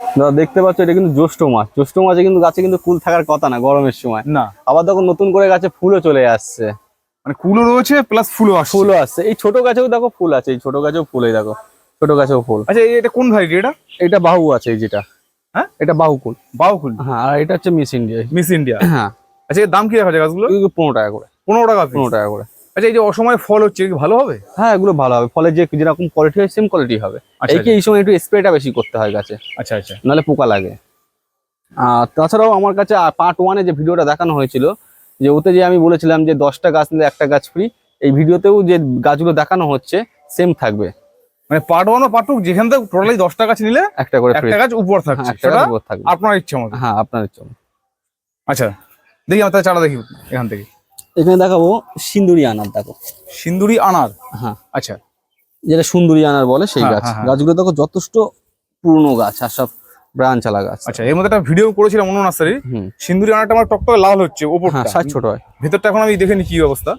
দাদা দেখতে পাচ্ছ এটা কিন্তু জ্যৈষ্ঠ মাছ জ্যৈষ্ঠ মাছে কিন্তু গাছে কিন্তু ফুল থাকার কথা না গরমের সময়। না। আবার দেখো নতুন করে গাছে ফুলও চলে আসছে। মানে কুলো রয়েছে প্লাস ফুলও আসছে। ফুলও আসছে। এই ছোট গাছেও দেখো ফুল আছে এই ছোট গাছেও ফুল এই দেখো ছোট গাছেও ফুল। আচ্ছা এই- এটা কোন ভ্যারাইটি এটা? এটা বাহু আছে এই যেটা। হ্যাঁ? এটা বাহুকুল বাউকুল হ্যাঁ আর এটা হচ্ছে মিস ইন্ডিয়া। Miss India. হ্যাঁ। আচ্ছা এর দাম কি রাখা যায় গাছগুলো পনেরো টাকা করে। পনেরো টাকা পনেরো টাকা করে। আচ্ছা এই যে অসময় ফল হচ্ছে কি ভালো হবে? হ্যাঁ এগুলো ভালো হবে। ফলে যে যেরকম কোয়ালিটি হয় সেম কোয়ালিটি হবে। আচ্ছা, এই কি এই সময় একটু স্প্রেটা বেশি করতে হয় গাছে। আচ্ছা আচ্ছা। নাহলে পোকা লাগে। তাছাড়াও আমার কাছে পার্ট ওয়ানে যে ভিডিওটা দেখানো হয়েছিল যে ওতে যে আমি বলেছিলাম যে দশটা গাছ নিলে একটা গাছ ফ্রি এই ভিডিওতেও যে গাছগুলো দেখানো হচ্ছে সেম থাকবে। মানে পার্ট ওয়ান ও পার্ট টু যেখান থেকে টোটালি দশটা গাছ নিলে একটা করে ফ্রি একটা গাছ উপর থাকছে সেটা গাছ উপর থাকবে। আপনার ইচ্ছে মতো। হ্যাঁ আপনার ইচ্ছে মতো। আচ্ছা দেখি আমার চারা দেখি এখান থেকে। এখানে দেখাবো সিন্দুরি আনার দেখো। সিন্দুরি আনার? হ্যাঁ। আচ্ছা। যেটা সুন্দরী আনার বলে সেই হ্যাঁ, গাছ। হ্যাঁ, হ্যাঁ। গাছগুলো দেখো যথেষ্ট পুরনো গাছ আর সব ব্রাঞ্চ চালা গাছ। আচ্ছা এর মধ্যে একটা ভিডিও করেছিলাম অন্য নার্সারি সিন্দুরি আনারটা আমার টকটকে লাল হচ্ছে হ্যাঁ ওপরটা সাইজ ছোট হয়। ভেতরটা এখন আমি দেখে নি কি অবস্থা।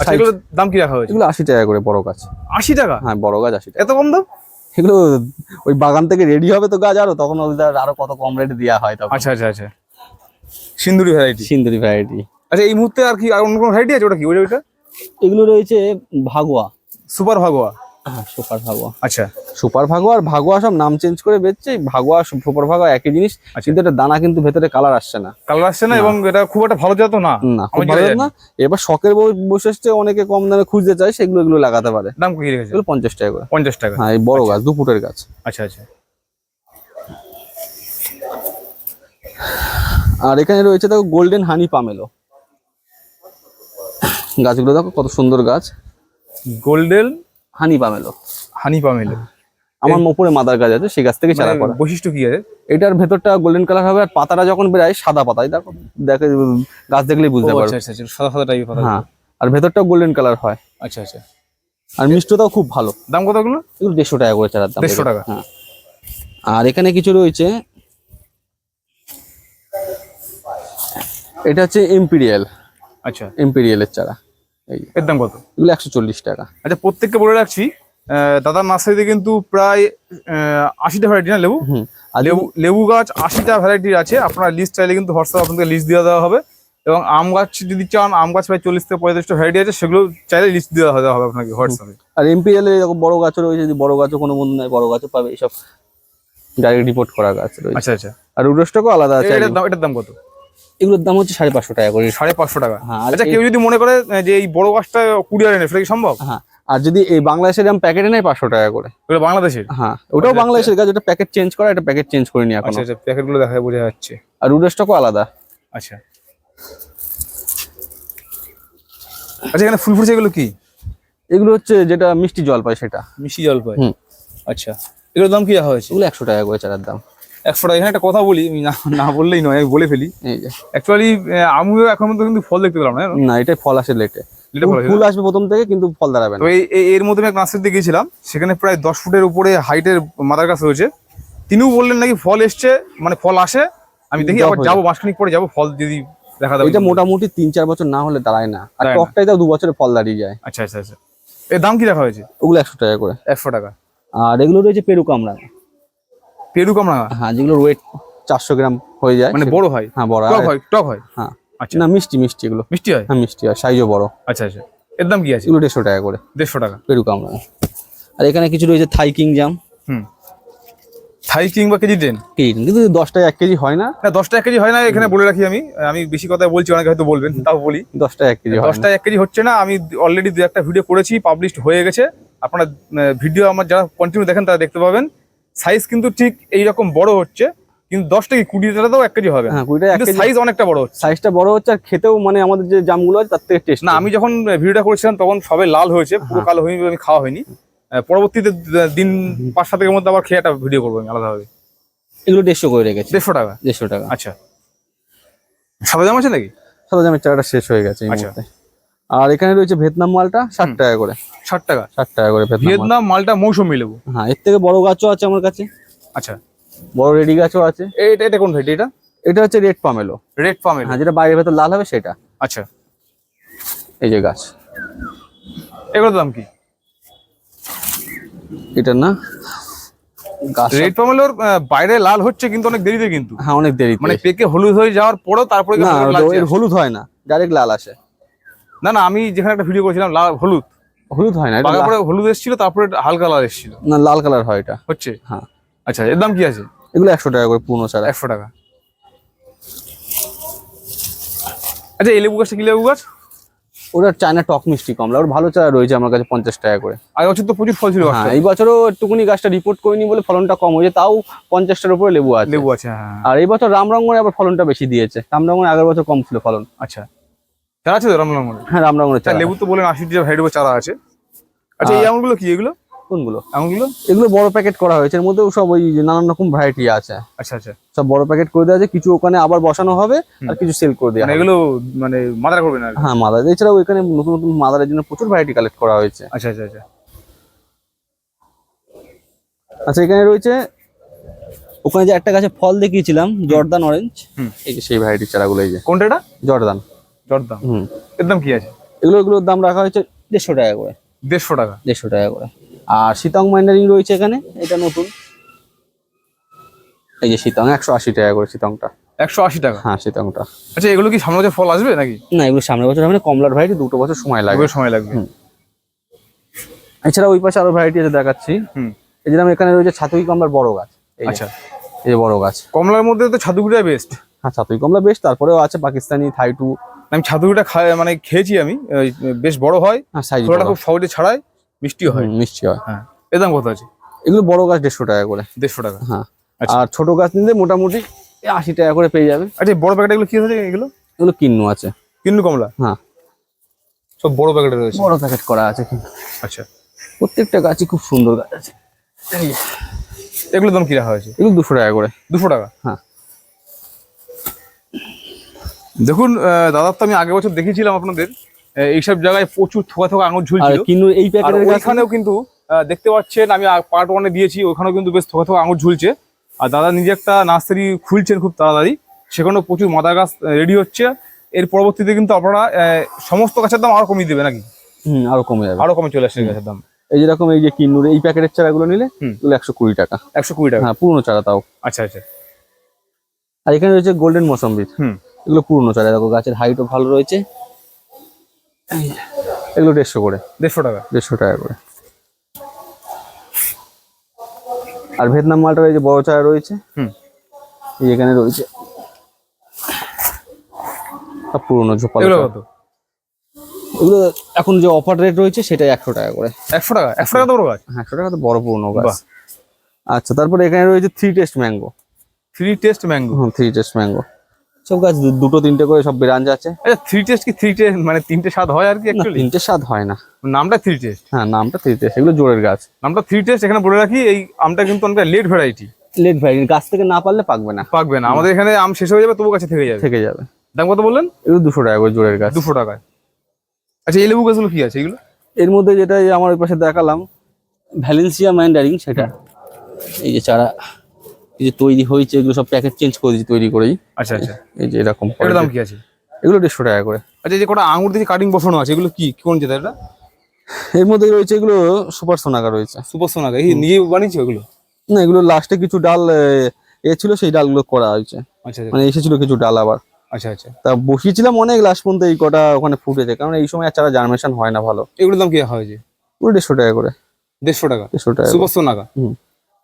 আচ্ছা এগুলোর দাম কি রাখা হয়েছে? এগুলো আশি টাকা করে বড় গাছ। আশি টাকা? হ্যাঁ বড় গাছ আশি টাকা। এত কম দাম? এগুলো ওই বাগান থেকে রেডি হবে তো গাছ আরও তখন ওদের আরও কত কম রেটে দেওয়া হয় তখন। আচ্ছা আচ্ছা আচ্ছা। সিন্দুরি ভ্যারাইটি সিন্দুরি ভ্যারাইটি আচ্ছা এই মুহূর্তে আর কি আর অন্য কোনো ভ্যারাইটি আছে ওটা কি? ওটা ওইটা? এগুলো রয়েছে ভাগোয়া। সুপার ভাগোয়া হ্যাঁ সুপার ভাগোয়া আচ্ছা। সুপার ভাগোয়া আর ভাগোয়া সব নাম চেঞ্জ করে বেচছে। ভাগোয়া সুপার ভাগোয়া একই জিনিস আচ্ছা। কিন্তু এটা দানা কিন্তু ভেতরে কালার আসছে না। কালার আসছে না এবং এটা খুব একটা ভালো জাত না। না খুব ভালো যেটা না। এবার শখের বৈশিষ্ট্যে অনেকে কম দামে খুঁজতে চায় সেগুলো এগুলো লাগাতে পারে। দাম কি রেখেছে? এগুলো পঞ্চাশ টাকা করে। পঞ্চাশ টাকা। হ্যাঁ এই বড় গাছ দু ফুটের গাছ। আচ্ছা আচ্ছা। আর এখানে রয়েছে দেখো গোল্ডেন হানি পামেলো গাছগুলো দেখো কত সুন্দর গাছ। Golden honey pomelo. Honey pomelo. আমার ওপরে মাদার গাছ আছে সেই গাছ থেকে চারা করা। বৈশিষ্ট্য কি আছে? এটার ভেতরটা গোল্ডেন কালার হবে আর পাতাটা যখন বেরায় সাদা পাতায় দেখো দেখে গাছ দেখলেই বুঝতে ও, পারবে আচ্ছা আচ্ছা আচ্ছা, সাদা সাদা টাইপের পাতা। হ্যাঁ আর ভেতরটাও গোল্ডেন কালার হয়। আচ্ছা আচ্ছা। আর মিষ্টতাও খুব ভালো। দাম কতগুলো এগুলো? দেড়শো টাকা করে চারার দাম। 150 টাকা? হ্যাঁ। আর এখানে কিছু রয়েছে এটা হচ্ছে এম্পিরিয়াল আচ্ছা। এম্পিরিয়ালের চারা। এর দাম কত? এগুলো একশো চল্লিশ টাকা। আচ্ছা প্রত্যেককে বলে রাখছি দাদার নার্সারিতে কিন্তু প্রায় আশিটা ভ্যারাইটি না লেবু? হুম আর লেবু লেবু গাছ আশিটা ভ্যারাইটির আছে আপনার লিস্ট চাইলে কিন্তু হোয়াটসঅ্যাপ আপনাদের লিস্ট দিয়ে দেওয়া হবে। এবং আম গাছ যদি চান আম গাছ প্রায় চল্লিশ থেকে পঁয়ত্রিশটা ভ্যারাইটি আছে সেগুলো চাইলে লিস্ট দেওয়া দেওয়া হবে আপনাকে হোয়াটসঅ্যাপে আর এরকম বড় গাছও রয়েছে যদি বড় গাছও কোনো বন্ধু নেয় বড় গাছও পাবে এইসব ডাইরেক্ট রিপোর্ট করা গাছ রয়েছে। আচ্ছা আচ্ছা। আর উডস্টকও আলাদা আছে এটার দাম কত? এগুলোর দাম হচ্ছে সাড়ে পাঁচশো টাকা করে। সাড়ে পাঁচশো টাকা। হ্যাঁ আচ্ছা কেউ যদি মনে করে যে এই বড় গাছটা কুড়িয়ারে নেয় সেটা কি সম্ভব? হ্যাঁ আর যদি এই বাংলাদেশের দাম প্যাকেটে নেয় পাঁচশো টাকা করে। বাংলাদেশের? হ্যাঁ ওটাও আচ্ছা, বাংলাদেশের গাছ ওটা প্যাকেট চেঞ্জ করা এটা প্যাকেট চেঞ্জ করিনি এখন আচ্ছা আচ্ছা প্যাকেটগুলো দেখা বোঝা যাচ্ছে। আর উডস্টকও আলাদা। আচ্ছা। আচ্ছা এখানে ফুল ফুটছে এগুলো কি? এগুলো হচ্ছে যেটা মিষ্টি জল পায় সেটা। মিষ্টি জল পায়। আচ্ছা এগুলোর দাম কি রাখা হয়েছে? এগুলো একশো টাকা করে চারার দাম। একশো টাকা। এখানে একটা কথা বলি আমি না বললেই নয় আমি বলে ফেলি। অ্যাকচুয়ালি আমিও এখন পর্যন্ত কিন্তু ফল দেখতে পেলাম না এটাই ফল আসে লেটে। ফুল আসবে প্রথম থেকে কিন্তু ফল দাঁড়াবে না। এর মধ্যে আমি এক নার্সারিতে গিয়েছিলাম সেখানে প্রায় দশ ফুটের উপরে হাইটের মাদার গাছ রয়েছে। তিনিও বললেন নাকি ফল এসছে মানে ফল আসে। আমি দেখি আবার যাব মাসখানিক পরে যাব ফল যদি দেখা যাবে। এটা মোটামুটি তিন চার বছর না হলে দাঁড়ায় না। আর টকটাই তাও দু বছরে ফল দাঁড়িয়ে যায়। আচ্ছা আচ্ছা আচ্ছা। এর দাম কি রাখা হয়েছে? ওগুলো একশো টাকা করে। একশো টাকা। আর এগুলো রয়েছে পেরু কামড়া। পেরু কামড়া হ্যাঁ যেগুলো ওয়েট চারশো গ্রাম হয়ে যায় মানে বড় হয়? হ্যাঁ বড় টক হয় টক হয়? হ্যাঁ। আচ্ছা। না মিষ্টি মিষ্টি এগুলো। মিষ্টি হয়? হ্যাঁ মিষ্টি আর সাইজও বড়। আচ্ছা আচ্ছা। এর দাম কি আছে? এগুলো দেড়শো টাকা করে। দেড়শো টাকা। পেরু কামড়া আর এখানে কিছু রয়েছে থাই কিং জাম। হুম। থাই কিং বা কেজি টেন কেজি কিন্তু দশটায় এক কেজি হয় না। না দশটা এক কেজি হয় না এখানে বলে রাখি আমি। আমি বেশি কথা বলছি অনেকে হয়তো বলবেন তাও বলি। দশটায় এক কেজি হয় না। দশটা এক কেজি হচ্ছে না আমি অলরেডি দু একটা ভিডিও করেছি পাবলিশ হয়ে গেছে। আপনারা ভিডিও আমার যারা কন্টিনিউ দেখেন তারা দেখতে পাবেন। সাইজ কিন্তু ঠিক এইরকম বড় হচ্ছে কিন্তু দশটা কি কুড়িটাতেও এক কেজি হবে? হ্যাঁ কুড়িটায় এক সাইজ অনেকটা বড় হচ্ছে। সাইজটা বড় হচ্ছে আর খেতেও মানে আমাদের যে জামগুলো আছে তার থেকে টেস্ট না আমি যখন ভিডিওটা করেছিলাম তখন সবে লাল হয়েছে পুরো কালো হয়নি আমি খাওয়া হয়নি। পরবর্তীতে দিন পাঁচ সাতের মধ্যে আবার খেয়ে একটা ভিডিও করব আমি আলাদাভাবে। এগুলো দেড়শো করে রেখেছি। দেড়শো টাকা? দেড়শো টাকা। আচ্ছা। সাদা জাম আছে নাকি? সাদা জামের চারাটা শেষ হয়ে গেছে এই আচ্ছা। আর এখানে রয়েছে ভিয়েতনাম মালটা ষাট টাকা করে। ষাট টাকা? ষাট টাকা করে ভিয়েতনাম মালটা মৌসুমি লেবু? হ্যাঁ এর থেকে বড় গাছও আছে আমার কাছে। আচ্ছা। বড় রেডি গাছও আছে। এটা এটা কোন ভেটি এটা? এটা হচ্ছে রেড পামেলো। রেড ফার্মের হ্যাঁ যেটা বাইরের ভেতর লাল হবে সেটা। আচ্ছা। এই যে গাছ। এগুলোর দাম কি? এটা না গাছ রেড পমেলোর বাইরে লাল হচ্ছে কিন্তু অনেক দেরিতে কিন্তু। হ্যাঁ অনেক দেরি মানে পেকে হলুদ হয়ে যাওয়ার পরেও তারপরে হলুদ হয় না ডাইরেক্ট লাল আসে। না না আমি যেখানে একটা ভিডিও করেছিলাম লাল হলুদ। হলুদ হয় না এটা পাকা পরে হলুদ এসেছিল তারপরে হালকা লাল এসেছিল। না লাল কালার হয় এটা। হচ্ছে? হ্যাঁ। আচ্ছা এর দাম কি আছে? এগুলো একশো টাকা করে পুরনো চারা। একশো টাকা। আচ্ছা এই লেবু গাছটা কি লেবু গাছ? ওটা চায়না টক মিষ্টি কমলা। ওর ভালো চারা রয়েছে আমার কাছে পঞ্চাশ টাকা করে। আগে বছর তো প্রচুর ফল ছিল হ্যাঁ এই বছরও একটুকুনি গাছটা রিপোর্ট করিনি বলে ফলনটা কম হয়েছে তাও পঞ্চাশটার উপরে লেবু আছে। লেবু আছে হ্যাঁ হ্যাঁ। আর এই বছর রামরঙ্গনে আবার ফলনটা বেশি দিয়েছে। রামরঙ্গনে আগের বছর কম ছিল ফলন। আচ্ছা। চারা আছে তো রামলাঙ্গনে হ্যাঁ রামরঙ্গনের চারা। লেবু তো বলেন আশি টাকা হাইড্রো চারা আছে। আচ্ছা এই আমগুলো কি এগুলো? কোনগুলো? আমগুলো? এগুলো বড় প্যাকেট করা হয়েছে। এর মধ্যেও সব ওই নানান রকম ভ্যারাইটি আছে। আচ্ছা আচ্ছা। সব বড় প্যাকেট করে দেওয়া আছে। কিছু ওখানে আবার বসানো হবে আর কিছু সেল করে দেওয়া মানে এগুলো মানে মাদার করবে না হ্যাঁ মাদার। এছাড়াও এখানে নতুন নতুন মাদারের জন্য প্রচুর ভ্যারাইটি কালেক্ট করা হয়েছে। আচ্ছা আচ্ছা আচ্ছা। আচ্ছা এখানে রয়েছে ওখানে যে একটা গাছে ফল দেখিয়েছিলাম জর্দান অরেঞ্জ। এই যে সেই ভ্যারাইটির চারাগুলো এই যে। কোনটা এটা? জর্দান। জর্দাম হুম। এর দাম কি আছে? এগুলো এগুলোর দাম রাখা হয়েছে দেড়শো টাকা করে। দেড়শো টাকা। দেড়শো টাকা করে। আর শীতং মাইন্ডারিং রয়েছে এখানে এটা নতুন। এই যে শীতং একশো আশি টাকা করে শীতংটা। একশো আশি টাকা? হ্যাঁ শীতংটা। আচ্ছা এগুলো কি সামনে বছর ফল আসবে নাকি? না এগুলো সামনের বছর হবে না কমলার ভ্যারাইটি দুটো বছর সময় লাগে। এগুলো সময় লাগবে। এছাড়া ওই পাশে আরও ভ্যারাইটি আছে দেখাচ্ছি। হুম। এই যেরকম এখানে রয়েছে ছাতুই কমলার বড় গাছ। আচ্ছা। এই যে বড় গাছ। কমলার মধ্যে তো ছাতুগুড়া বেস্ট হ্যাঁ ছাতুই কমলা বেশ তারপরেও আছে পাকিস্তানি থাইটু আমি খাই মানে খেয়েছি আমি বেশ বড় হয় হ্যাঁ ছোটটা খুব সহজে ছাড়ায় মিষ্টিও হয়। মিষ্টি হয়। হ্যাঁ এর দাম কত আছে? এগুলো বড় গাছ দেড়শো টাকা করে। দেড়শো টাকা। হ্যাঁ আচ্ছা। আর ছোট গাছ নিলে মোটামুটি আশি টাকা করে পেয়ে যাবে। আচ্ছা বড় প্যাকেট এগুলো কি আছে এগুলো? এগুলো কিন্নু আছে। কিন্নু কমলা? হ্যাঁ। সব বড় প্যাকেটে রয়েছে। বড় প্যাকেট করা আছে আচ্ছা। প্রত্যেকটা গাছই খুব সুন্দর গাছ আছে। এগুলো দাম কি রাখা হয়েছে? এগুলো দুশো টাকা করে। দুশো টাকা? হ্যাঁ। দেখুন আহ, দাদার তো আমি আগের বছর দেখেছিলাম আপনাদের। এইসব জায়গায় প্রচুর থোকা থোকা আঙুর ঝুলছিল। কিন্নু এই প্যাকেটের ওইখানেও কিন্তু দেখতে পাচ্ছেন আমি পার্ট ওয়ানে দিয়েছি ওখানেও কিন্তু বেশ থোকা থোকা আঙুর ঝুলছে। আর দাদা নিজে একটা নার্সারি খুলছেন খুব তাড়াতাড়ি সেখানেও প্রচুর মাদা গাছ রেডি হচ্ছে। এর পরবর্তীতে কিন্তু আপনারা সমস্ত গাছের দাম আরও কমিয়ে দেবে নাকি? হুম আরও কমে যাবে। আরও কমে চলে আসছে গাছের দাম। এই যেরকম এই যে কিন্নুর এই প্যাকেটের চারাগুলো নিলে একশো কুড়ি টাকা। একশো কুড়ি টাকা। হ্যাঁ পুরনো চারা তাও। আচ্ছা আচ্ছা। আর এখানে রয়েছে গোল্ডেন মৌসম্বির। হুম। এগুলো পুরনো চারা দেখো গাছের হাইটও ভালো রয়েছে। এগুলো দেড়শো করে। দেড়শো টাকা। দেড়শো টাকা করে। আর ভিয়েতনাম মালটার এই যে বড় চারা রয়েছে হুম। এই এখানে রয়েছে। পুরনো ঝোপালো এগুলো এখন যে অফার রেট রয়েছে সেটা একশো টাকা করে। একশো টাকা? একশো টাকা তো বড় গাছ? একশো টাকা তো বড় পুরনো গাছ। আচ্ছা তারপরে এখানে রয়েছে three taste mango three taste mango হুম থ্রি টেস্ট ম্যাঙ্গো সব গাছ দুটো তিনটে করে সব ব্রাঞ্চ আছে। আচ্ছা থ্রি টেস্ট কি থ্রি টেস্ট মানে তিনটে স্বাদ হয় আর কি অ্যাকচুয়ালি তিনটে স্বাদ হয় না। নামটা থ্রি টেস্ট হ্যাঁ নামটা থ্রি টেস্ট এগুলো জোরের গাছ। নামটা থ্রি টেস্ট এখানে বলে রাখি এই আমটা কিন্তু অনেকটা লেট ভ্যারাইটি লেট ভ্যারাইটি গাছ থেকে না পারলে পাকবে না। পাকবে না। আমাদের এখানে আম শেষ হয়ে যাবে তবু কাছে থেকে যাবে। থেকে যাবে। দাম কত বললেন? এগুলো দুশো টাকা করে জোরের গাছ। দুশো টাকায়। আচ্ছা এই লেবু গাছগুলো কি আছে এগুলো? এর মধ্যে যেটা আমার ওই পাশে দেখালাম ভ্যালেন্সিয়া ম্যান্ডারিং সেটা। এই যে চারা। এই যে তৈরি হয়েছে এগুলো সব প্যাকেট চেঞ্জ করে দিয়েছি তৈরি করেই। আচ্ছা আচ্ছা। এই যে এরকম এটার দাম কি আছে? এগুলো দেড়শো টাকা করে। আচ্ছা যে কটা আঙুর দিয়ে কাটিং বসানো আছে এগুলো কি? কোন যেটা এটা? এর মধ্যে রয়েছে এগুলো সুপার সোনাকা রয়েছে। সুপার সোনাকা এই নিজে বানিয়েছে ওগুলো না এগুলো লাস্টে কিছু ডাল এ, ছিল সেই ডালগুলো করা হয়েছে। আচ্ছা আচ্ছা। মানে এসেছিল কিছু ডাল আবার। আচ্ছা আচ্ছা। তা বসিয়েছিলাম অনেক লাস্ট পর্যন্ত এই কটা ওখানে ফুটেছে কারণ এই সময় আর চারা জার্মেশন হয় না ভালো। এগুলোর দাম কি রাখা হয়েছে পুরো দেড়শো টাকা করে। দেড়শো টাকা? দেড়শো টাকা। সুপার সোনাকা হুম।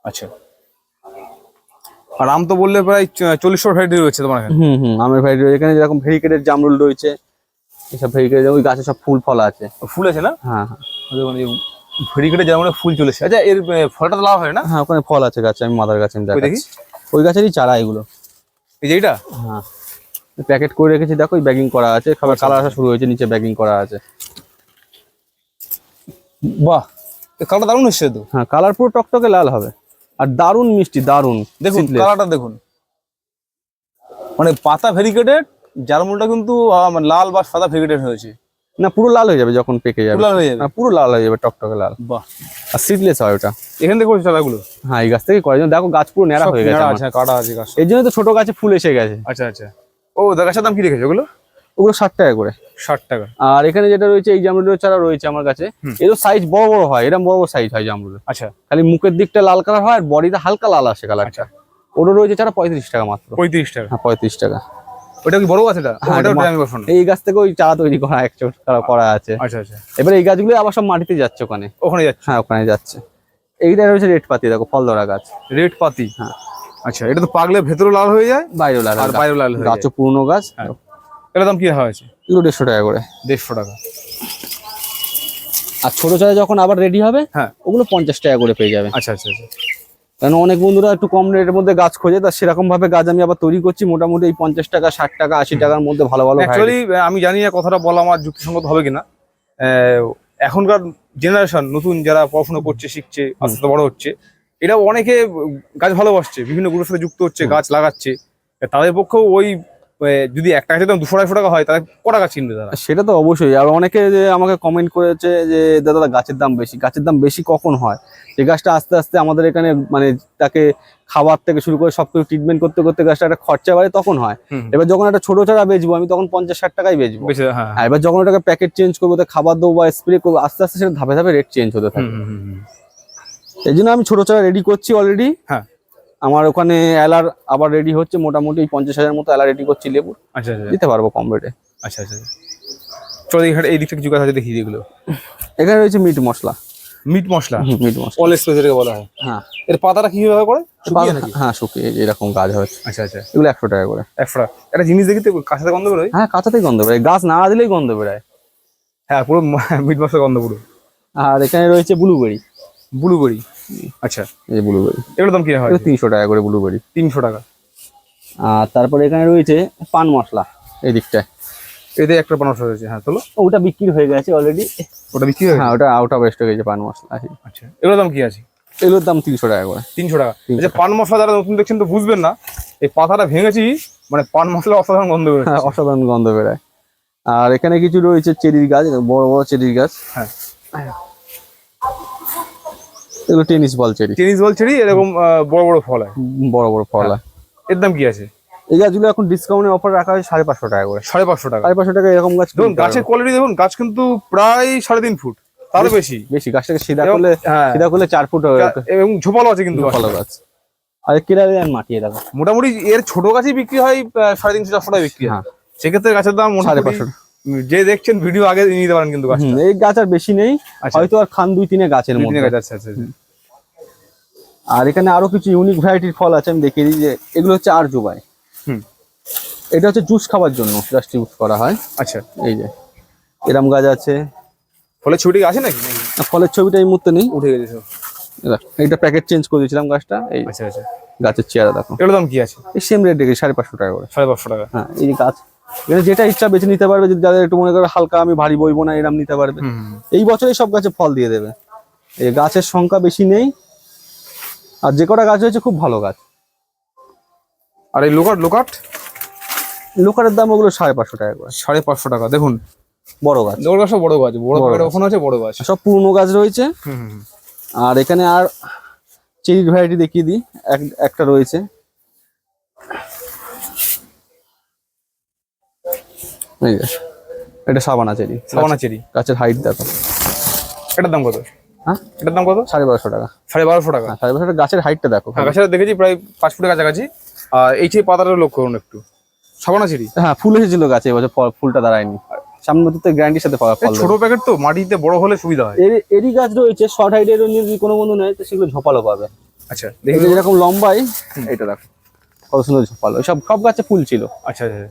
আচ্ছা। আর আম তো বললে প্রায় চল্লিশশো ভ্যারাইটি রয়েছে তোমার এখানে। হুম হুম আমের ভ্যারাইটি এখানে যেরকম ভেরিকেটের জামরুল রয়েছে এসব ভেরিকেটের ওই গাছে সব ফুল ফল আছে। ফুল আছে না? হ্যাঁ। হ্যাঁ মানে ভেরিকেটে যেমন ফুল চলেছে। আচ্ছা এর ফলটা তো লাভ হয় না? হ্যাঁ ওখানে ফল আছে গাছে আমি মাদার গাছে আমি ওই দেখি। ওই গাছেরই চারা এগুলো। এই যে এইটা? হ্যাঁ। প্যাকেট করে রেখেছি দেখো ব্যাগিং করা আছে। খাবার কালার আসা শুরু হয়েছে নিচে ব্যাগিং করা আছে। বাহ কালারটা দারুণ এসছে তো। হ্যাঁ কালার পুরো টকটকে লাল হবে। আর দারুণ মিষ্টি দারুণ দেখুন। কালারটা দেখুন। মানে পাতা ভেরিকেটেড জারমুলটা কিন্তু মানে লাল বা সাদা ভেরিকেটেড হয়েছে। না পুরো লাল হয়ে যাবে যখন পেকে যাবে। লাল হয়ে যাবে। হ্যাঁ, পুরো লাল হয়ে যাবে টকটকে লাল। বাহ। আর সিডলেস হয় ওটা। এখান থেকে করছে চারাগুলো। হ্যাঁ এই গাছ থেকে যেন দেখো গাছ পুরো ন্যাড়া হয়ে গেছে। আছে কাটা আছে গাছ এই জন্য তো ছোট গাছে ফুল এসে গেছে। আচ্ছা আচ্ছা। ও গাছের দাম কি রেখেছে ওগুলো? ওগুলো ষাট টাকা করে। ষাট টাকা। আর এখানে যেটা রয়েছে এই জামরুলের চারা রয়েছে আমার কাছে। এরও সাইজ বড় বড় হয় এরকম বড় বড় সাইজ হয় জামরুলের। আচ্ছা। খালি মুখের দিকটা লাল কালার হয় আর বডিটা হালকা লাল আসে কালারটা ওরও রয়েছে চারা পঁয়ত্রিশ টাকা মাত্র। পঁয়ত্রিশ টাকা। হ্যাঁ পঁয়ত্রিশ টাকা। ওটা কি বড় গাছ এটা? হ্যাঁ, ওটা এই গাছ থেকে ওই চারা তৈরি করা একচোট করা আছে। আচ্ছা আচ্ছা। এবার এই গাছগুলো আবার সব মাটিতে যাচ্ছে ওখানে। ওখানে যাচ্ছে? হ্যাঁ ওখানে যাচ্ছে। এইটা রয়েছে রেড পাতি দেখো ফল ধরা গাছ। রেড পাতি? হ্যাঁ। আচ্ছা এটা তো পাকলে ভেতরে লাল হয়ে যায় বাইরেও লাল আর বাইরে লাল হয়ে গাছও পুরনো গাছ। এটার দাম কি হয়েছে? এগুলো দেড়শো টাকা করে। দেড়শো টাকা। আর ছোট চারা যখন আবার রেডি হবে হ্যাঁ। ওগুলো পঞ্চাশ টাকা করে পেয়ে যাবে। আচ্ছা আচ্ছা আচ্ছা। কারণ অনেক বন্ধুরা একটু কম রেটের মধ্যে গাছ খোঁজে তা সেরকম ভাবে গাছ আমি আবার তৈরি করছি মোটামুটি এই পঞ্চাশ টাকা ষাট টাকা আশি টাকার মধ্যে ভালো ভালো। অ্যাকচুয়ালি আমি জানি না কথাটা বলা আমার যুক্তিসঙ্গত হবে কিনা। আহ, এখনকার জেনারেশন নতুন যারা পড়াশোনা করছে শিখছে আস্তে বড় হচ্ছে এরাও অনেকে গাছ ভালোবাসছে বিভিন্ন গ্রুপের সাথে যুক্ত হচ্ছে গাছ লাগাচ্ছে তাদের পক্ষেও ওই যদি একটা দাম দুশো আড়াইশো টাকা হয় তাহলে কটা গাছ কিনবে তারা সেটা তো অবশ্যই। আর অনেকে যে আমাকে কমেন্ট করেছে যে দাদা গাছের দাম বেশি। গাছের দাম বেশি কখন হয়? যে গাছটা আস্তে আস্তে আমাদের এখানে মানে তাকে খাবার থেকে শুরু করে সবকিছু ট্রিটমেন্ট করতে করতে গাছটা একটা খরচা বাড়ে তখন হয়। এবার যখন একটা ছোট চারা বেচবো আমি তখন পঞ্চাশ ষাট টাকায় বেচবো। হ্যাঁ এবার যখন ওটাকে প্যাকেট চেঞ্জ করব তো খাবার দেবো বা স্প্রে করব আস্তে আস্তে সেটা ধাপে ধাপে রেট চেঞ্জ হতে থাকে। এই জন্য আমি ছোট চারা রেডি করছি অলরেডি হ্যাঁ। আমার ওখানে এলার আবার রেডি হচ্ছে মোটামুটি পঞ্চাশ হাজার মতো এলা রেডি করছি লেবু। আচ্ছা আচ্ছা। দিতে পারব কম রেটে আচ্ছা আচ্ছা চলো এখানে এই দিকটা কিছু দেখিয়ে দিই এগুলো। এখানে রয়েছে meat masala. Meat masala? Meat masala. Allspice বলা হয়। হ্যাঁ। এর পাতাটা কি ব্যবহার করে? শুকিয়ে নাকি? হ্যাঁ শুকিয়ে এরকম গাছ হচ্ছে আচ্ছা আচ্ছা। এগুলো একশো টাকা করে। একশো টাকা একটা জিনিস দেখি তো কাঁচাতে গন্ধ বেরোয়? হ্যাঁ কাঁচাতেই গন্ধ বেরোয়। গাছ না দিলেই গন্ধ বেরোয়। হ্যাঁ পুরো মিট মশলা গন্ধ পুরো। আর এখানে রয়েছে ব্লুবেরি ব্লুবেরি আচ্ছা। এই ব্লুবেরি এগুলোর দাম কি হয়? তিনশো টাকা করে ব্লুবেরি তিনশো টাকা। আর তারপরে এখানে রয়েছে পান মশলা এই দিকটায়। এতে একটা পনেরোশো রয়েছে হ্যাঁ তোলো। ওটা বিক্রি হয়ে গেছে অলরেডি ওটা বিক্রি হয়ে হ্যাঁ ওটা আউট অফ স্টক গেছে পান মশলা। আচ্ছা এগুলোর দাম কি আছে? এগুলোর দাম তিনশো টাকা করে। তিনশো টাকা। তিনশো আচ্ছা পান মশলা যারা নতুন দেখছেন তো বুঝবেন না এই পাতাটা ভেঙেছি মানে পান মশলা অসাধারণ গন্ধ বেরোচ্ছে হ্যাঁ অসাধারণ গন্ধ বেরোয় আর এখানে কিছু রয়েছে চেরির গাছ বড় বড় চেরির গাছ। হ্যাঁ। এগুলো tennis ball cherry. Tennis ball cherry এরকম বড় বড় ফল হয়। বড় বড় ফল হয়। এর দাম কি আছে? এই গাছগুলো এখন ডিসকাউন্টের অফার রাখা হয় সাড়ে পাঁচশো টাকা করে। সাড়ে পাঁচশো টাকা। সাড়ে পাঁচশো টাকা এরকম গাছ দেখুন গাছের কোয়ালিটি দেখুন গাছ কিন্তু প্রায় সাড়ে তিন ফুট তারও বেশি বেশি। গাছটাকে সিধা করলে হ্যাঁ। সিধা করলে চার ফুট এবং ঝোপালো আছে কিন্তু গাছটা। গাছ। আর কেরালিয়ান মাটি এটা মোটামুটি এর ছোট গাছই বিক্রি হয় সাড়ে তিনশো চারশো টাকা বিক্রি হয়। হ্যাঁ। সেক্ষেত্রে গাছের দাম সাড়ে পাঁচশো যে দেখছেন ভিডিও আগে নিতে পারেন কিন্তু গাছ এই গাছ আর বেশি নেই। আচ্ছা। হয়তো আর খান দুই তিনে গাছের মধ্যে। গাছ আছে আচ্ছা আচ্ছা। আর এখানে আরও কিছু ইউনিক ভ্যারাইটির ফল আছে আমি দেখিয়ে দিই যে এগুলো হচ্ছে আর জুবাই। হুম। এটা হচ্ছে জুস খাওয়ার জন্য জাস্ট ইউজ করা হয়। আচ্ছা। এই যে এরম গাছ আছে। ফলের ছুটি আছে নাকি? আর ফলের ছবিটা এই মুহূর্তে নেই। উঠে গেছে। এই প্যাকেট চেঞ্জ করে দিয়েছিলাম গাছটা এই আচ্ছা আচ্ছা। গাছের চেয়ারা দেখো। এগুলোর দাম কি আছে? এই সেম রেট রেখে সাড়ে পাঁচশো টাকা করে। সাড়ে পাঁচশো টাকা। হ্যাঁ এই গাছ এখানে যেটা ইচ্ছা বেছে নিতে পারবে যদি যাদের একটু মনে করে হালকা আমি ভারী বইবো না এরম নিতে পারবে। এই বছরই সব গাছে ফল দিয়ে দেবে। এই গাছের সংখ্যা বেশি নেই আর যে কটা গাছ হয়েছে খুব ভালো গাছ। আর এই লোকাট লোকাট? লোকাটের দাম ওগুলো সাড়ে পাঁচশো টাকা করে। সাড়ে পাঁচশো টাকা দেখুন। বড় গাছ। লোকাট গাছ বড় গাছ বড়। ওখানে আছে বড় গাছ। সব পুরনো গাছ রয়েছে। আর এখানে আর চেরির ভ্যারাইটি দেখিয়ে দিই। এক- একটা রয়েছে। এটা সাবানা চেরি। সাবানা চেরি। গাছের হাইট দেখো। এটার দাম কত? হ্যাঁ? এটার দাম কত? সাড়ে বারোশো টাকা। সাড়ে বারোশো টাকা। হ্যাঁ সাড়ে বারোশো টাকা গাছের হাইটটা দেখো। হ্যাঁ গাছের দেখেছি প্রায় পাঁচ ফুটের কাছাকাছি। আর এই পাতাটা লক্ষ্য করুন একটু। সাবানা হ্যাঁ ফুল এসেছিল গাছে এবছর ফল- ফুলটা দাঁড়ায়নি। সামনে তো গ্যারান্টির সাথে ফল ছোট প্যাকেট তো মাটিতে বড় হলে সুবিধা হয়। এরই গাছ রয়েছে শর্ট হাইটের যদি কোনো বন্ধু নেয় তো সেগুলো ঝোপালো পাবে। আচ্ছা দেখি। লম্বাই এটা দেখো। কত সুন্দর ঝোপালো। সব সব গাছে ফুল ছিল। আচ্ছা আচ্ছা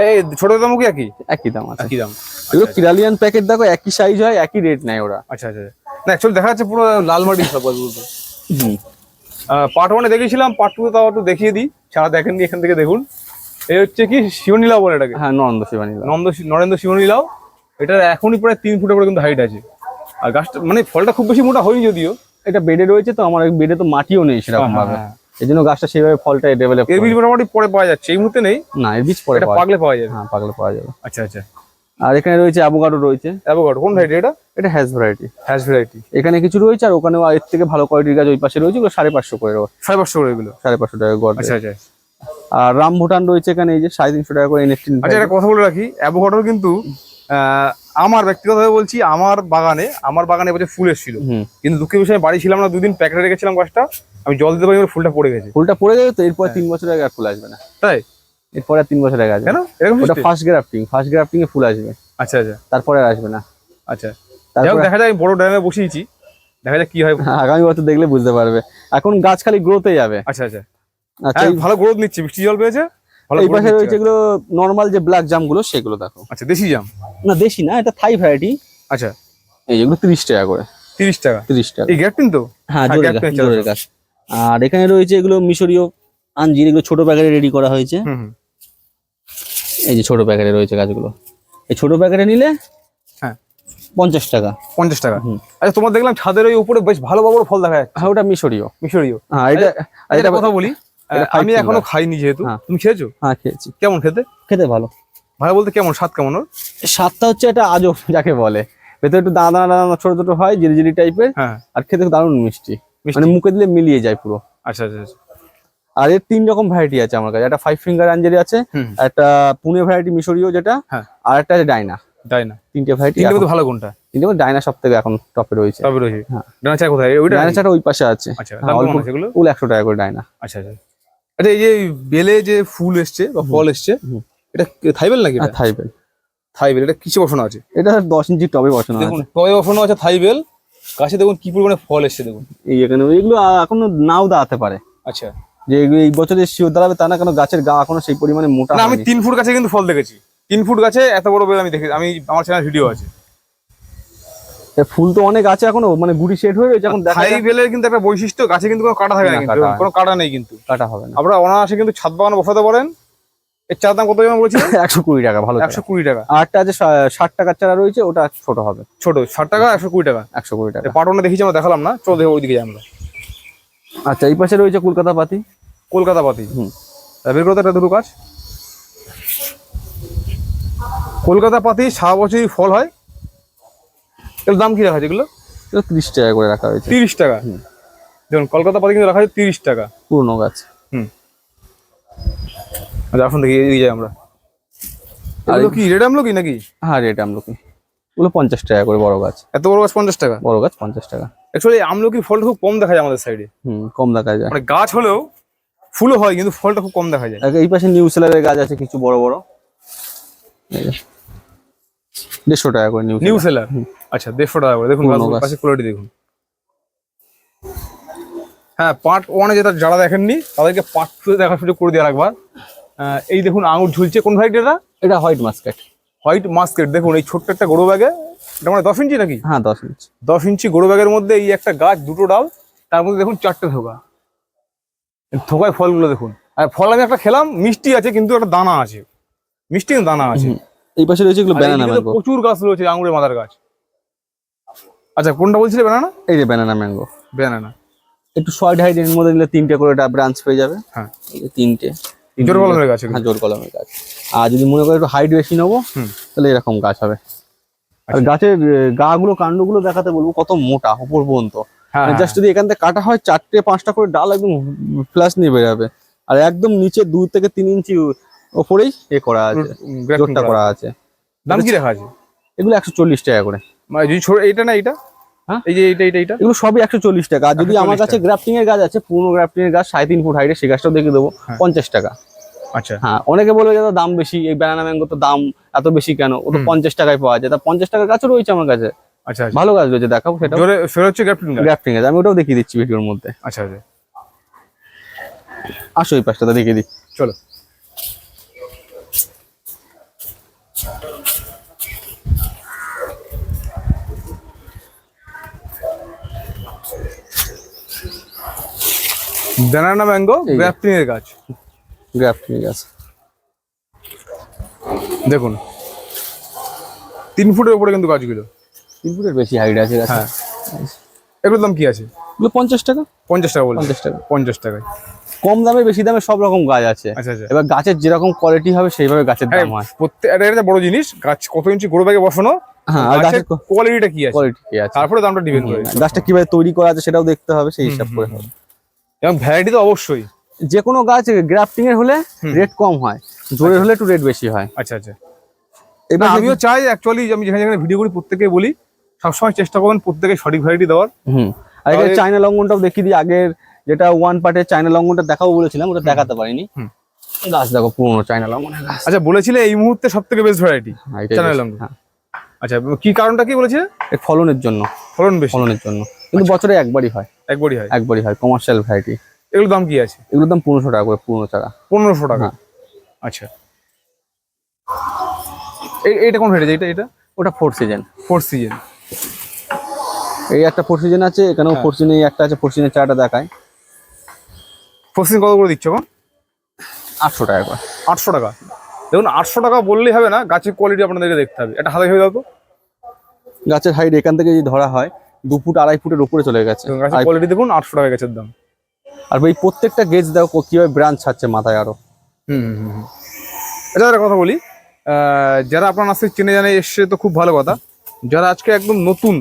এই ছোট দাম কি একই? একই দাম একই দাম। এগুলো কিরালিয়ান প্যাকেট দেখো একই সাইজ হয় একই রেট নেয় ওরা। আচ্ছা আচ্ছা। না অ্যাকচুয়ালি দেখা যাচ্ছে পুরো লাল মাটি সব গাছগুলো পার্ট ওয়ানে দেখেছিলাম পার্ট টু তাও একটু দেখিয়ে দিই। সারা দেখেননি এখান থেকে দেখুন। এই হচ্ছে কি শিবনীলাও বলে এটাকে। হ্যাঁ নন্দ শিবানী নন্দ নরেন্দ্র শিবনীলাও। এটার এখনই প্রায় তিন ফুটের করে কিন্তু হাইট আছে। আর গাছটা মানে ফলটা খুব বেশি মোটা হয়নি যদিও। এটা বেডে রয়েছে তো আমার বেডে তো মাটিও নেই সেরকম ভাবে হ্যাঁ, এই জন্য গাছটা সেভাবে ফলটা ডেভেলপ এর বীজ মোটামুটি পরে পাওয়া যাচ্ছে। এই মুহূর্তে নেই। না এর বীজ পরে পাকলে পাওয়া যাবে। হ্যাঁ পাগলে পাওয়া যাবে। আচ্ছা আচ্ছা। আর এখানে রয়েছে অ্যাভোকাডো রয়েছে। অ্যাভোকাডো কোন ভ্যারাইটি এটা? এটা হ্যাজ ভ্যারাইটি হ্যাশ ভ্যারাইটি এখানে কিছু রয়েছে আর ওখানেও এর থেকে ভালো কোয়ালিটির গাছ ওই পাশে রয়েছে ওগুলো সাড়ে পাঁচশো করে সাড়ে পাঁচশো করে এগুলো? সাড়ে পাঁচশো টাকা গড়। আচ্ছা আচ্ছা। আর রাম ভুটান রয়েছে এখানে এই যে সাড়ে তিনশো টাকা করে এনএফটি আচ্ছা একটা কথা বলে রাখি অ্যাভোকাডো কিন্তু আমার ব্যক্তিগতভাবে বলছি আমার বাগানে আমার বাগানে এবছর ফুল এসেছিল। কিন্তু দুঃখের বিষয়ে বাড়ি ছিলাম না দুদিন প্যাকেটে রেখেছিলাম গাছটা আমি জল দিতে পারি ফুলটা পড়ে গেছে। ফুলটা পড়ে যাবে তো এরপর হ্যাঁ। তিন বছর আগে আর ফুল আসবে না। তাই? এরপরে তিন বছর আগে আসবে। কেন? এরকম ওটা ফার্স্ট গ্রাফটিং ফার্স্ট গ্রাফটিং এ ফুল আসবে। আচ্ছা আচ্ছা। তারপরে আর আসবে না। আচ্ছা। দেখা যায় আমি বড় ড্রামে বসিয়েছি। দেখা যাক কি হয়। আগামী বছর দেখলে বুঝতে পারবে। এখন গাছ খালি যাবে। আচ্ছা আচ্ছা। আচ্ছা হ্যাঁ, ভালো গ্রোথ নিচ্ছে বৃষ্টি জল পেয়েছে এই পাশে রয়েছে এগুলো নর্মাল যে ব্ল্যাক জামগুলো সেগুলো দেখো। আচ্ছা দেশি জাম না দেশি না এটা থাই ভ্যারাইটি আচ্ছা। এই যেগুলো তিরিশ টাকা করে। তিরিশ টাকা? তিরিশ টাকা। এই গ্যাপটিন তো? হ্যাঁ হ্যাঁ, জোরের গাছ আর এখানে রয়েছে এগুলো মিশরীয় আঞ্জির এগুলো ছোট প্যাকেটে রেডি করা হয়েছে। এই যে ছোট প্যাকেটে রয়েছে গাছগুলো। এই ছোট প্যাকেটে নিলে হ্যাঁ। পঞ্চাশ টাকা। পঞ্চাশ টাকা। আচ্ছা তোমার দেখলাম ছাদের ওই উপরে বেশ ভালো বড় ফল দেখা যাচ্ছে। হ্যাঁ ওটা মিশরীয়। মিশরীয়। হ্যাঁ এটা এটা এটা কথা বলি। আমি এখনও খাইনি যেহেতু। হ্যাঁ। তুমি খেয়েছো? হ্যাঁ খেয়েছি। কেমন খেতে? খেতে ভালো। ভালো বলতে কেমন? স্বাদ কেমন ওর? স্বাদটা হচ্ছে এটা আজব যাকে বলে। ভেতরে একটু দানা দানা ছোট ছোট হয় জিরি জিরি টাইপের হ্যাঁ। আর খেতে দারুণ মিষ্টি। মিষ্টি। মানে মুখে দিলে মিলিয়ে যায় পুরো। আচ্ছা আচ্ছা আচ্ছা। আর এর তিন রকম ভ্যারাইটি আছে আমার কাছে। একটা ফাইভ ফিঙ্গার আঞ্জেরি আছে একটা পুনে ভ্যারাইটি মিশরীয় যেটা হ্যাঁ। আর একটা আছে ডাইনা। তাই তিনটে ভ্যারাইটি ভালো কোনটা? ডাইনা সব থেকে এখন টপে রয়েছে। হ্যাঁ। চা কোথায়? ডাইনা চাটা ওই পাশে আছে। আচ্ছা হ্যাঁ, অল্প- এগুলো? একশো টাকা করে ডাইনা। আচ্ছা আচ্ছা। আচ্ছা এই যে বেলে যে ফুল এসছে বা ফল এসছে এটা থাইবেল নাকি এটা? থাইবেল। থাইবেল এটা কিসে বসানো আছে? এটা দশ ইঞ্চি টবে বসানো দেখুন টবে বসানো আছে থাইবেল। গাছে দেখুন কি পরিমাণে ফল এসছে দেখুন। এই এখানে এগুলো এখনও নাও দাঁড়াতে পারে। আচ্ছা। যে এই বছরে শিওর দাঁড়াবে তা না কেন গাছের গা এখনও সেই পরিমাণে মোটা না আমি তিন ফুট গাছে কিন্তু ফল দেখেছি। তিন ফুট গাছে এত বড় বেল আমি দেখেছি আমি আমার চ্যানেল ভিডিও আছে। ফুল তো অনেক আছে এখনও মানে গুড়ি সেট হয়ে রয়েছে এখন যাক, বেলের কিন্তু একটা বৈশিষ্ট্য গাছে কিন্তু কোনো কাটা থাকে না কিন্তু। কোনো কাটা নেই কিন্তু। কাটা হবে না। আপনারা অনায়াসে কিন্তু ছাদ বাগানে বসাতে পারেন। এর চার দাম কত যেন বলেছি একশো কুড়ি টাকা ভালো একশো কুড়ি টাকা। একটা আছে ষাট টাকার চারা রয়েছে ওটা ছোট হবে। ছোট ষাট টাকা একশো কুড়ি টাকা। একশো কুড়ি টাকা। পাটনে দেখেছি আমরা দেখালাম না চল দেখো ওইদিকে যাই আমরা। আচ্ছা এই পাশে রয়েছে কলকাতা পাতি? কলকাতা পাতি। হুম। বের করতে একটা দুটো কাজ। কলকাতা পাতি সারা বছরই ফল হয়। এর দাম কি রাখা আছে এগুলো? এটা ত্রিশ টাকা করে রাখা হয়েছে। তিরিশ টাকা। হুম। দেখুন কলকাতা পাতি কিন্তু রাখা আছে তিরিশ টাকা। পুরনো গাছ। হুম। আচ্ছা এখন দেখি এদিকে যাই আমরা। আর কি রেড আমলো কি নাকি? হ্যাঁ রেট আমলকি। ওগুলো পঞ্চাশ টাকা করে বড় গাছ। এত বড় গাছ পঞ্চাশ টাকা? বড় গাছ পঞ্চাশ টাকা। অ্যাকচুয়ালি আমলকির ফলটা খুব কম দেখা যায় আমাদের সাইডে হুম কম দেখা যায়। মানে গাছ হলেও ফুলও হয় কিন্তু ফলটা খুব কম দেখা যায়। এই পাশে নিউ সেলারের গাছ আছে কিছু বড় বড়। দেড়শো টাকা করে নিউ নিউ সেলার আচ্ছা দেড়শো টাকা করে। দেখুন। পাশে কোয়ালিটি দেখুন। হ্যাঁ পার্ট ওয়ানে যেটা যারা দেখেননি তাদেরকে পার্ট টু দেখার সুযোগ করে দেওয়ার একবার। এই দেখুন আঙুর ঝুলছে কোন ভাইট এটা? এটা হোয়াইট মাস্কেট হোয়াইট মাস্কেট দেখুন এই ছোট্ট একটা গরু ব্যাগে এটা মানে দশ ইঞ্চি নাকি? হ্যাঁ দশ ইঞ্চি। দশ ইঞ্চি গরু ব্যাগের মধ্যে এই একটা গাছ দুটো ডাল তার মধ্যে দেখুন চারটে থোকা এই থোকায় ফলগুলো দেখুন। আর ফল আমি একটা খেলাম মিষ্টি আছে কিন্তু একটা দানা আছে। মিষ্টি কিন্তু দানা আছে। এই পাশে রয়েছে এগুলো ব্যানানা ম্যাঙ্গো প্রচুর গাছ রয়েছে আঙুরের মাদার গাছ। আচ্ছা কোনটা বলছিলে বেনানা এই যে ব্যানানা ম্যাঙ্গো বেনানা একটু শর্ট হাইটের মধ্যে দিলে তিনটে করে ব্রাঞ্চ পেয়ে যাবে। হ্যাঁ। এই তিনটে। জোর কলমের গাছ হ্যাঁ জোর কলমের গাছ। আর যদি মনে করো একটু হাইট বেশি নেব তাহলে এরকম গাছ হবে। আর আচ্ছা। গাছের কাণ্ডগুলো দেখাতে বলব কত মোটা উপর পর্যন্ত। হ্যাঁ জাস্ট যদি এখান থেকে কাটা হয় চারটে পাঁচটা করে ডাল একদম ফ্ল্যাশ নিয়ে বেরোবে। আর একদম নিচে দু থেকে তিন ইঞ্চি ওপরেই এ করা আছে। জোরটা করা আছে। দাম কি রাখা আছে? এগুলো একশো চল্লিশ টাকা করে। মানে যদি ছোট এইটা না হ্যাঁ? এই যে এইটা এইটা এগুলো সবই একশো চল্লিশ টাকা। আর যদি আমার কাছে গ্রাফটিং এর গাছ আছে পুরনো গ্রাফটিং এর গাছ সাড়ে তিন ফুট হাইটে সেই গাছটাও দেখে দেবো হ্যাঁ। পঞ্চাশ টাকা। আচ্ছা। হ্যাঁ অনেকে বলে যে দাম বেশি এই ব্যানানা ম্যাঙ্গো তো দাম এত বেশি কেন? ও তো পঞ্চাশ টাকায় পাওয়া যায়। তা পঞ্চাশ টাকার গাছও রয়েছে আমার কাছে। আচ্ছা আচ্ছা। ভালো গাছ রয়েছে দেখাবো সেটা হচ্ছে গ্রাফটিং গ্রাফটিং আমি ওটাও দেখিয়ে দিচ্ছি ভিডিওর মধ্যে। আচ্ছা আচ্ছা। আসো এই পাশটাতে দেখিয়ে দিই। চলো। ব্যানানা ম্যাঙ্গো গ্রাফটিং এর গাছ। গ্রাফটিং গাছ। দেখুন তিন ফুটের উপরে কিন্তু গাছগুলো। তিন ফুটের বেশি হাইট আছে গাছ। হ্যাঁ। এগুলোর দাম কি আছে? এগুলো পঞ্চাশ টাকা। পঞ্চাশ টাকা বলছি পঞ্চাশ টাকা। পঞ্চাশ টাকায়। কম দামে বেশি দামে সব রকম গাছ আছে। আচ্ছা আচ্ছা। এবার গাছের যেরকম কোয়ালিটি হবে সেইভাবে গাছের দাম হয় প্রত্যেক একটা বড় জিনিস গাছ কত ইঞ্চি গরু ব্যাগে বসানো হ্যাঁ কোয়ালিটিটা কি কোয়ালিটি কি আছে? তারপরে দামটা ডিপেন্ড করে। গাছটা কীভাবে তৈরি করা আছে সেটাও দেখতে হবে সেই হিসাব করে হবে। এবং ভ্যারাইটি তো অবশ্যই। যে কোনো গাছ গ্রাফটিং এর হলে রেট কম হয়। জোরের হলে একটু রেট বেশি হয়। আচ্ছা আচ্ছা। এবার আমিও চাই অ্যাকচুয়ালি আমি যেখানে যেখানে ভিডিও করি প্রত্যেকে বলি সবসময় চেষ্টা করবেন প্রত্যেকে সঠিক ভ্যারাইটি দেওয়ার। হুম। আর এখানে চায়না লঙ্ঘনটাও দেখিয়ে দিই আগের যেটা ওয়ান পার্টের চায়না লঙ্ঘনটা দেখাবো বলেছিলাম ওটা দেখাতে পারিনি। গাছ দেখো পুরোনো চায়না লঙ্ঘনের গাছ। আচ্ছা বলেছিলে এই মুহূর্তে সব থেকে বেস্ট ভ্যারাইটি চায়না। লঙ্ঘন। আচ্ছা কি কারণটা কি বলেছে ফলনের জন্য। ফলন বেশি। ফলনের জন্য। কিন্তু আচ্ছা। বছরে একবারই হয়। একবারই হয়? একবারই হয় কমার্শিয়াল ভ্যারাইটি এগুলোর দাম কি আছে? এগুলোর দাম পনেরোশো টাকা করে পুরোনো চারা। পনেরোশো টাকা। হ্যাঁ। আচ্ছা। এই- এইটা কোন ভ্যারাইটি এটা এটা ওটা ফোর সিজন ফোর্থ সিজন এই একটা ফোর সিজন আছে এখানেও হ্যাঁ। ফোর সিজন একটা আছে ফোর সিজনের চারাটা দেখায়। ফোর্থ সিজন কত করে দিচ্ছ এখন? আটশো টাকা করে। আটশো টাকা। দেখুন আটশো টাকা বললেই হবে না গাছের কোয়ালিটি আপনাদেরকে দেখতে হবে। এটা হাতে ভেবে দাও তো। গাছের হাইট এখান থেকে যদি ধরা হয় দু ফুট আড়াই ফুটের উপরে চলে গেছে। কোয়ালিটি দেখুন আটশো টাকা গাছের দাম। আর এই প্রত্যেকটা গেজ দেখো কীভাবে ব্রাঞ্চ ছাড়ছে মাথায় আরও। হুম আচ্ছা একটা কথা বলি। আহ, যারা আপনার নাচের চেনে জানে এসছে তো খুব ভালো কথা। যারা আজকে একদম নতুন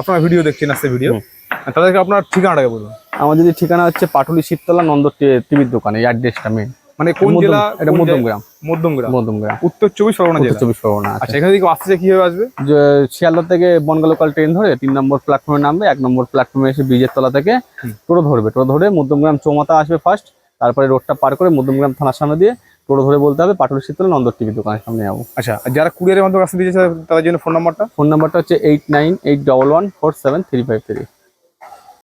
আপনার ভিডিও দেখছেন নাচের ভিডিও তাদেরকে আপনার ঠিকানাটাকে বলুন। আমার যদি ঠিকানা হচ্ছে পাটুলি শীততলা নন্দ টিভির দোকানে এই অ্যাড্রেসটা মেন মানে কোন জেলা এটা মধ্যমগ্রাম? মধ্যমগ্রাম মধ্যমগ্রাম উত্তর চব্বিশ পরগনা জেলা। চব্বিশ পরগনা আচ্ছা এখানে থেকে আসতে কীভাবে আসবে? যে শিয়ালদা থেকে বনগা লোকাল ট্রেন ধরে তিন নম্বর প্ল্যাটফর্মে নামবে এক নম্বর প্ল্যাটফর্মে এসে ব্রিজের তলা থেকে। টোটো ধরবে। টোটো ধরে মধ্যমগ্রাম চৌমাথা আসবে ফার্স্ট তারপরে রোডটা পার করে মধ্যমগ্রাম থানার সামনে দিয়ে টোটো ধরে বলতে হবে পাটুলি শীততলা নন্দর টিভির দোকানের সামনে যাব। আচ্ছা যারা কুরিয়ারের মাধ্যমে আসতে দিয়েছে তাদের জন্য ফোন নাম্বারটা ফোন নাম্বারটা হচ্ছে eight nine eight double one four seven three five three